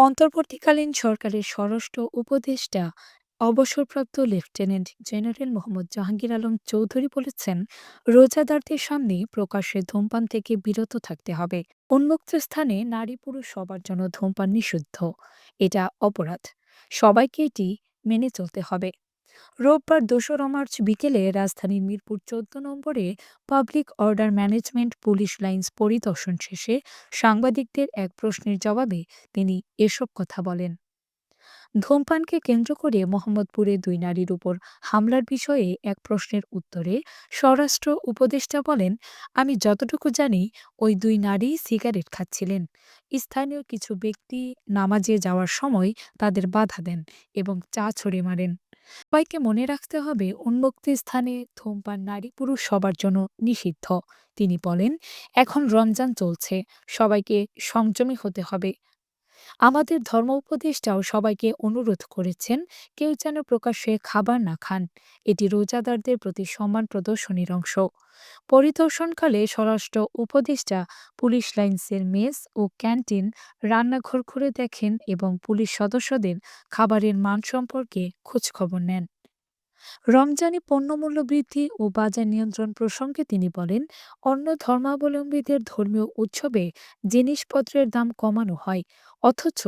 অন্তর্বর্তীকালীন সরকারের স্বরাষ্ট্র উপদেষ্টা, অবসরপ্রাপ্ত লেফটেন্যান্ট জেনারেল মোহাম্মদ জাহাঙ্গীর আলম চৌধুরী বলেছেন, রোজাদারদের সামনে প্রকাশ্যে ধূমপান থেকে বিরত থাকতে হবে। উন্মুক্ত স্থানে নারী পুরুষ সবার জন্য ধূমপান নিষিদ্ধ। এটা অপরাধ। সবাইকে এটি মেনে চলতে হবে। রোববার দোসরা মার্চ বিকেলে রাজধানীর মিরপুর চোদ্দ নম্বরে public order management police lines পরিদর্শন শেষে সাংবাদিকদের এক প্রশ্নের জবাবে তিনি এসব কথা বলেন। ধূমপানকে কেন্দ্র করে মোহাম্মদপুরে দুই নারীর উপর হামলার বিষয়ে এক প্রশ্নের উত্তরে স্বরাষ্ট্র উপদেষ্টা বলেন, আমি যতটুকু জানি, ওই দুই নারী সিগারেট খাচ্ছিলেন। স্থানীয় কিছু ব্যক্তি নামাজে যাওয়ার সময় তাদের বাধা দেন এবং চা ছড়ে মারেন। সবাইকে মনে রাখতে হবে উন্মুক্ত স্থানে ধূমপান নারী পুরুষ সবার জন্য নিষিদ্ধ। তিনি বলেন, এখন রমজান চলছে, সবাইকে সংযমী হতে হবে। আমাদের ধর্ম উপদেষ্টাও সবাইকে অনুরোধ করেছেন কেউ যেন প্রকাশ্যে খাবার না খান। এটি রোজাদারদের প্রতি সম্মান প্রদর্শনীর অংশ। পরিদর্শনকালে স্বরাষ্ট্র উপদেষ্টা, পুলিশ লাইন্সের মেস ও ক্যান্টিন রান্নাঘর ঘুরে দেখেন এবং পুলিশ সদস্যদের খাবারের মান সম্পর্কে খোঁজখবর নেন। রমজানে পণ্যমূল্য বৃদ্ধি ও বাজার নিয়ন্ত্রণ প্রসঙ্গে তিনি বলেন, অন্য ধর্মাবলম্বীদের ধর্মীয় উৎসবে জিনিসপত্রের দাম কমানো হয়, অথচ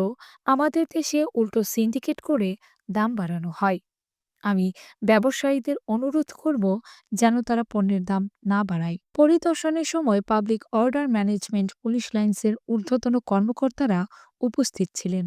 আমাদের দেশে উল্টো সিন্ডিকেট করে দাম বাড়ানো হয়। আমি ব্যবসায়ীদের অনুরোধ করব যেন তারা পণ্যের দাম না বাড়ায়। পরিদর্শনের সময় পাবলিক অর্ডার ম্যানেজমেন্ট পুলিশ লাইন্সের ঊর্ধ্বতন কর্মকর্তারা উপস্থিত ছিলেন।